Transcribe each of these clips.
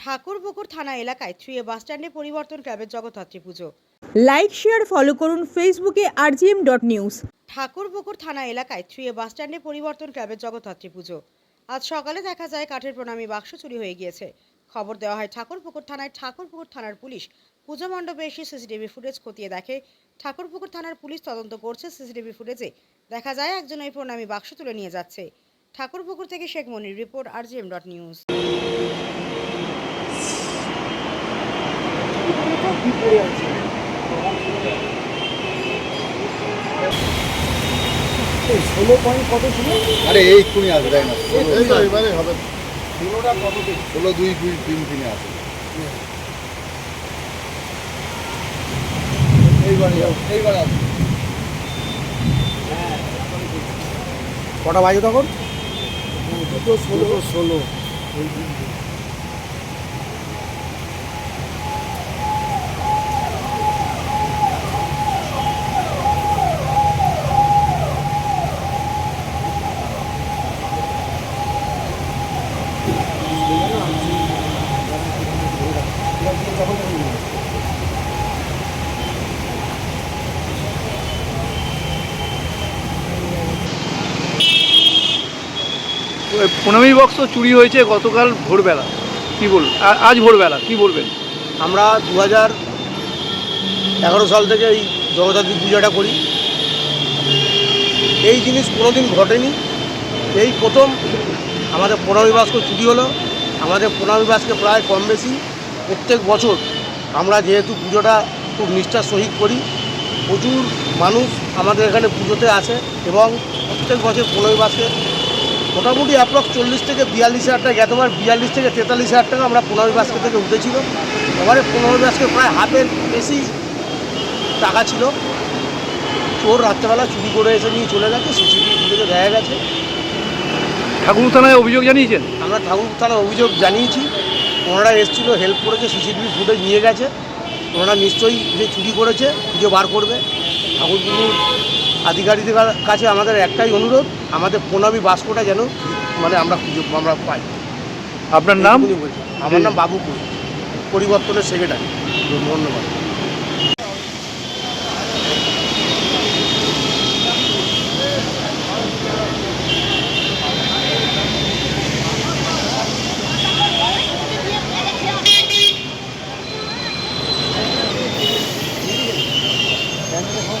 ঠাকুরপুকুর থানা এলাকায় থ্রিয়ে বাসস্ট্যান্ডে পরিবর্তন ক্লাবের জগদ্ধাত্রী পুজো। লাইক শেয়ার ফলো করুন ফেসবুকে আরজিএম ডট নিউজ ঠাকুরপুকুর থানা এলাকায় থ্রিয়ে বাসস্ট্যান্ডে পরিবর্তন ক্লাবের জগদ্ধাত্রী পুজো। আজ সকালে দেখা যায় কাঠের প্রণামী বাক্স চুরি হয়ে গিয়েছে। খবর দেওয়া হয় ঠাকুরপুকুর থানায় ঠাকুরপুকুর থানার পুলিশ পুজো মণ্ডপে এসে সিসিটিভি ফুটেজ খতিয়ে দেখে। ঠাকুরপুকুর থানার পুলিশ তদন্ত করছে সিসিটিভি ফুটেজে। দেখা যায় একজন ওই প্রণামী বাক্স তুলে নিয়ে যাচ্ছে। ঠাকুরপুকুর থেকে Sheikh Monir report RGM dot news ষোলো পয়েন্ট কত ছিল আরে এই এক্ষুনি আসবে তাই না এবারে হবে। ষোলোটা কত ষোলো দুই দুই তিন তিনে আছে। এইবারে এইবারে আছে কটা বাজে তখন? দুটো ষোলো। ষোলো। প্রণামী বক্স চুরি হয়েছে গতকাল ভোরবেলা। কি বল আজ ভোরবেলা, কি বলবেন? আমরা দু হাজার এগারো সাল থেকে এই জগদ্ধাত্রী পূজাটা করি। এই জিনিস কোনোদিন ঘটেনি। এই প্রথম আমাদের প্রণামী বাস্ক চুরি হলো। আমাদের প্রণামী বাসকে প্রায় কম বেশি প্রত্যেক বছর আমরা যেহেতু পুজোটা খুব নিষ্ঠার সহিত করি প্রচুর মানুষ আমাদের এখানে পুজোতে আসে এবং প্রত্যেক বছর পনেরোই মাসে মোটামুটি অ্যাপ্রক্স চল্লিশ থেকে বিয়াল্লিশ হাজার টাকা গতবার বিয়াল্লিশ থেকে তেতাল্লিশ হাজার টাকা আমরা পনেরোই বাস্কে থেকে উঠেছিল। এবারে পনেরোই বাস্কে প্রায় হাফের বেশি টাকা ছিল। চোর রাত্রেবেলা চুরি করে এসে নিয়ে চলে গেছে সিসিটিভি ফুটেজে দেখা গেছে। ঠাকুর থানায় অভিযোগ জানিয়েছেন? আমরা ঠাকুর থানার অভিযোগ জানিয়েছি। ওনারা এসেছিল হেল্প করেছে সিসিটিভি ফুটেজ নিয়ে গেছে। ওনারা নিশ্চয়ই যে চুরি করেছে খুঁজে বার করবে। ঠাকুরপুকুর আধিকারিকদের কাছে আমাদের একটাই অনুরোধ আমাদের প্রণামী বাস্কটা যেন মানে আমরা খুঁজে আমরা পাই। আপনার নাম। আমার নাম বাবুপুর পরিবর্তনের সেক্রেটারি ধন্যবাদ। এখন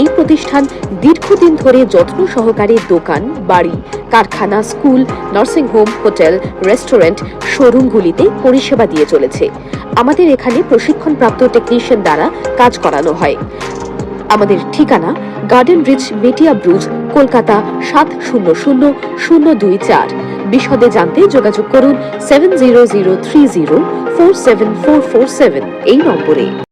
এই প্রতিষ্ঠান দীর্ঘদিন ধরে যত্ন সহকারে দোকান, বাড়ি, কারখানা, school nursing home hotel restaurant শোরুমগুলিতে পরিষেবা দিয়ে চলেছে। আমাদের এখানে প্রশিক্ষণপ্রাপ্ত টেকনিশিয়ান দ্বারা কাজ করানো হয়। আমাদের ঠিকানা garden reach Metiabruz Kolkata সাত শূন্য শূন্য শূন্য দুই চার। বিশদে জানতে যোগাযোগ করুন seven zero zero three zero four seven four four seven এই নম্বরে।